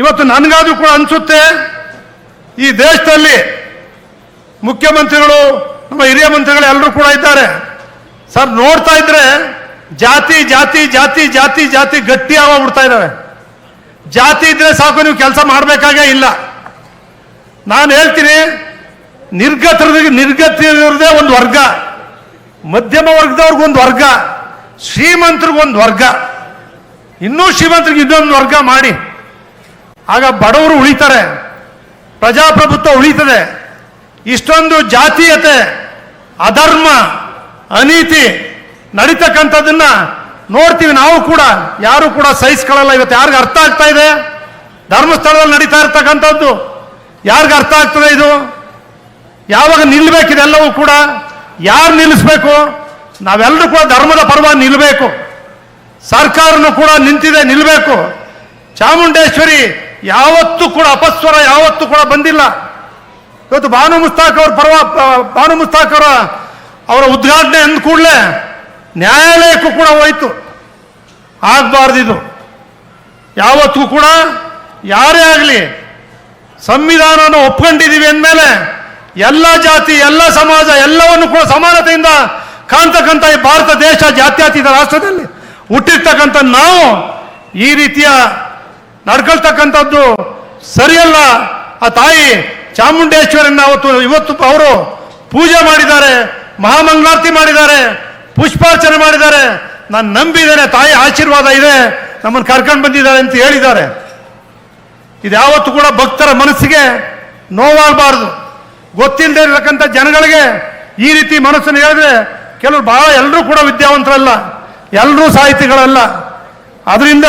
ಇವತ್ತು ನನಗಾದ್ರೂ ಕೂಡ ಅನಿಸುತ್ತೆ, ಈ ದೇಶದಲ್ಲಿ ಮುಖ್ಯಮಂತ್ರಿಗಳು, ನಮ್ಮ ಹಿರಿಯ ಮಂತ್ರಿಗಳು ಎಲ್ಲರೂ ಕೂಡ ಇದ್ದಾರೆ. ಸರ್, ನೋಡ್ತಾ ಇದ್ರೆ ಜಾತಿ ಜಾತಿ ಜಾತಿ ಜಾತಿ ಜಾತಿ ಗಟ್ಟಿ ಆಗೋಗ್ಬಿಡ್ತಾ ಇದ್ದಾವೆ ಜಾತಿ ಇದ್ರೆ ಸಾಕು, ನೀವು ಕೆಲಸ ಮಾಡಬೇಕಾಗೇ ಇಲ್ಲ. ನಾನು ಹೇಳ್ತೀನಿ ನಿರ್ಗತರ ನಿರ್ಗತಿಯರದೇ ಒಂದು ವರ್ಗ, ಮಧ್ಯಮ ವರ್ಗದವ್ರಿಗೊಂದು ವರ್ಗ ಶ್ರೀಮಂತರಿಗೊಂದು ವರ್ಗ, ಇನ್ನೂ ಶ್ರೀಮಂತರಿಗೆ ಇನ್ನೊಂದು ವರ್ಗ ಮಾಡಿ. ಆಗ ಬಡವರು ಉಳಿತಾರೆ, ಪ್ರಜಾಪ್ರಭುತ್ವ ಉಳಿತದೆ. ಇಷ್ಟೊಂದು ಜಾತೀಯತೆ, ಅಧರ್ಮ, ಅನೀತಿ ನಡೀತಕ್ಕಂಥದ್ದನ್ನ ನೋಡ್ತೀವಿ ನಾವು ಕೂಡ. ಯಾರು ಕೂಡ ಸಹಿಸ್ಕೊಳ್ಳಲ್ಲ, ಇವತ್ತು ಯಾರಿಗ ಅರ್ಥ ಆಗ್ತಾ ಇದೆ? ಧರ್ಮಸ್ಥಳದಲ್ಲಿ ನಡೀತಾ ಇರ್ತಕ್ಕಂಥದ್ದು ಯಾರಿಗ ಅರ್ಥ ಆಗ್ತದೆ ಇದು? ಯಾವಾಗ ನಿಲ್ಲಬೇಕಿದೆಲ್ಲವೂ ಕೂಡ? ಯಾರು ನಿಲ್ಲಿಸ್ಬೇಕು? ನಾವೆಲ್ಲರೂ ಕೂಡ ಧರ್ಮದ ಪರವಾಗಿ ನಿಲ್ಲಬೇಕು ಸರ್ಕಾರನು ಕೂಡ ನಿಂತಿದೆ ನಿಲ್ಲಬೇಕು ಚಾಮುಂಡೇಶ್ವರಿ ಯಾವತ್ತೂ ಕೂಡ ಅಪಸ್ವರ ಯಾವತ್ತೂ ಕೂಡ ಬಂದಿಲ್ಲ. ಇವತ್ತು ಭಾನು ಮುಸ್ತಾಕ್ ಅವ್ರ ಪರವ ಭಾನು ಮುಸ್ತಾಕ್ ಅವರ ಅವರ ಉದ್ಘಾಟನೆ ಅಂದ ಕೂಡಲೇ ನ್ಯಾಯಾಲಯಕ್ಕೂ ಕೂಡ ಹೋಯಿತು. ಆಗಬಾರ್ದಿದು. ಯಾವತ್ತೂ ಕೂಡ ಯಾರೇ ಆಗಲಿ ಸಂವಿಧಾನನ ಒಪ್ಕೊಂಡಿದ್ದೀವಿ ಅಂದಮೇಲೆ ಎಲ್ಲ ಜಾತಿ, ಎಲ್ಲ ಸಮಾಜ, ಎಲ್ಲವನ್ನು ಕೂಡ ಸಮಾನತೆಯಿಂದ ಕಾಣ್ತಕ್ಕಂಥ ಈ ಭಾರತ ದೇಶ ಜಾತ್ಯತೀತ ರಾಷ್ಟ್ರದಲ್ಲಿ ಹುಟ್ಟಿರ್ತಕ್ಕಂಥ ನಾವು ಈ ರೀತಿಯ ನಡ್ಕೊಳ್ತಕ್ಕಂಥದ್ದು ಸರಿಯಲ್ಲ. ಆ ತಾಯಿ ಚಾಮುಂಡೇಶ್ವರನ್ನ ಅವತ್ತು ಇವತ್ತು ಅವರು ಪೂಜೆ ಮಾಡಿದ್ದಾರೆ, ಮಹಾಮಂಗಳಾರತಿ ಮಾಡಿದ್ದಾರೆ, ಪುಷ್ಪಾರ್ಚನೆ ಮಾಡಿದ್ದಾರೆ. ನಾನು ನಂಬಿದ್ದೇನೆ, ತಾಯಿ ಆಶೀರ್ವಾದ ಇದೆ, ನಮ್ಮನ್ನು ಕರ್ಕೊಂಡು ಬಂದಿದ್ದಾರೆ ಅಂತ ಹೇಳಿದ್ದಾರೆ. ಇದು ಯಾವತ್ತು ಕೂಡ ಭಕ್ತರ ಮನಸ್ಸಿಗೆ ನೋವಾಗಬಾರ್ದು. ಗೊತ್ತಿಲ್ಲದೆ ಇರತಕ್ಕಂಥ ಜನಗಳಿಗೆ ಈ ರೀತಿ ಮನಸ್ಸನ್ನು ಹೇಳಿದ್ರೆ ಕೆಲವರು ಬಹಳ, ಎಲ್ಲರೂ ಕೂಡ ವಿದ್ಯಾವಂತರಲ್ಲ, ಎಲ್ಲರೂ ಸಾಹಿತಿಗಳಲ್ಲ. ಅದರಿಂದ